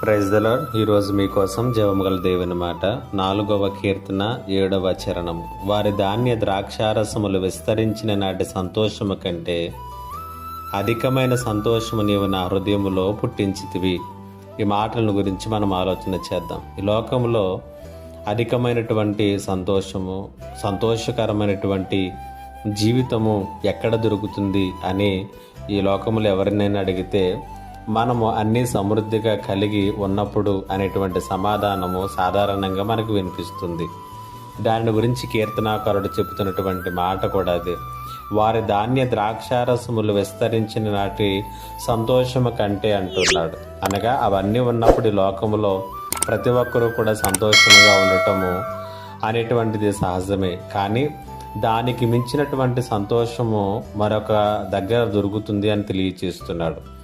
Praise దలో ఈరోజు మీకోసం జవముగల దేవుని మాట. నాలుగవ కీర్తన ఏడవ చరణం. వారి ధాన్య ద్రాక్షారసములు విస్తరించిన నాటి సంతోషము కంటే అధికమైన సంతోషము నీవు నా హృదయములో పుట్టించితివి. ఈ మాటలను గురించి మనం ఆలోచన చేద్దాం. ఈ లోకంలో అధికమైనటువంటి సంతోషము సంతోషకరమైనటువంటి జీవితము ఎక్కడ దొరుకుతుంది అని ఈ లోకములు ఎవరినైనా అడిగితే మనము అన్ని సమృద్ధిగా కలిగి ఉన్నప్పుడు అనేటువంటి సమాధానము సాధారణంగా మనకు వినిపిస్తుంది. దాని గురించి కీర్తనాకారుడు చెబుతున్నటువంటి మాట కూడా అదే. వారి ధాన్య ద్రాక్షారసములు విస్తరించిన నాటి సంతోషము కంటే అంటున్నాడు. అనగా అవన్నీ ఉన్నప్పుడు లోకములో ప్రతి ఒక్కరూ కూడా సంతోషంగా ఉండటము అనేటువంటిది సహజమే. కానీ దానికి మించినటువంటి సంతోషము మరొక దగ్గర దొరుకుతుంది అని తెలియచేస్తున్నాడు.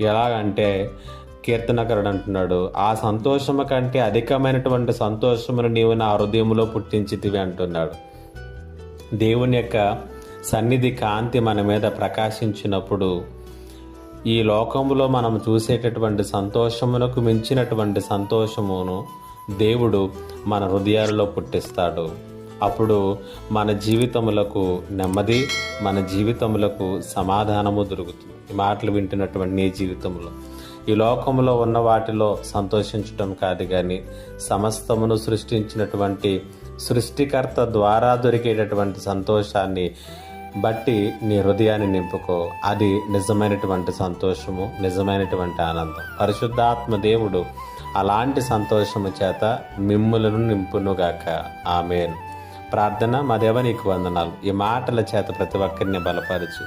ఎలాగంటే కీర్తనకరుడు అంటున్నాడు ఆ సంతోషము కంటే అధికమైనటువంటి సంతోషమును నీవు నా హృదయంలో పుట్టించితివి అంటున్నాడు. దేవుని యొక్క సన్నిధి కాంతి మన మీద ప్రకాశించినప్పుడు ఈ లోకంలో మనం చూసేటటువంటి సంతోషమునకు మించినటువంటి సంతోషమును దేవుడు మన హృదయాలలో పుట్టిస్తాడు. అప్పుడు మన జీవితములకు నెమ్మది మన జీవితములకు సమాధానము దొరుకుతుంది. ఈ మాటలు వింటున్నటువంటి నీ జీవితంలో ఈ లోకంలో ఉన్న వాటిలో సంతోషించటం కాదు కానీ సమస్తమును సృష్టించినటువంటి సృష్టికర్త ద్వారా దొరికేటటువంటి సంతోషాన్ని బట్టి నీ హృదయాన్ని నింపుకో. అది నిజమైనటువంటి సంతోషము నిజమైనటువంటి ఆనందం. పరిశుద్ధాత్మ దేవుడు అలాంటి సంతోషము చేత మిమ్ములను నింపునుగాక. ఆమెను. ప్రార్థన మా దేవ నీకు వందనాలు. ఈ మాటల చేత ప్రతి ఒక్కరిని బలపరిచి.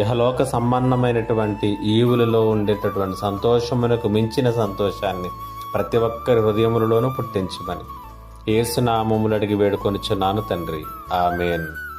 ఇహలోక సంబంధమైనటువంటి ఈవులలో ఉండేటటువంటి సంతోషమునకు మించిన సంతోషాన్ని ప్రతి ఒక్కరి హృదయములలోనూ పుట్టించమని. ఏసునామములు అడిగి వేడుకొనిచున్నాను తండ్రి. ఆమెన్.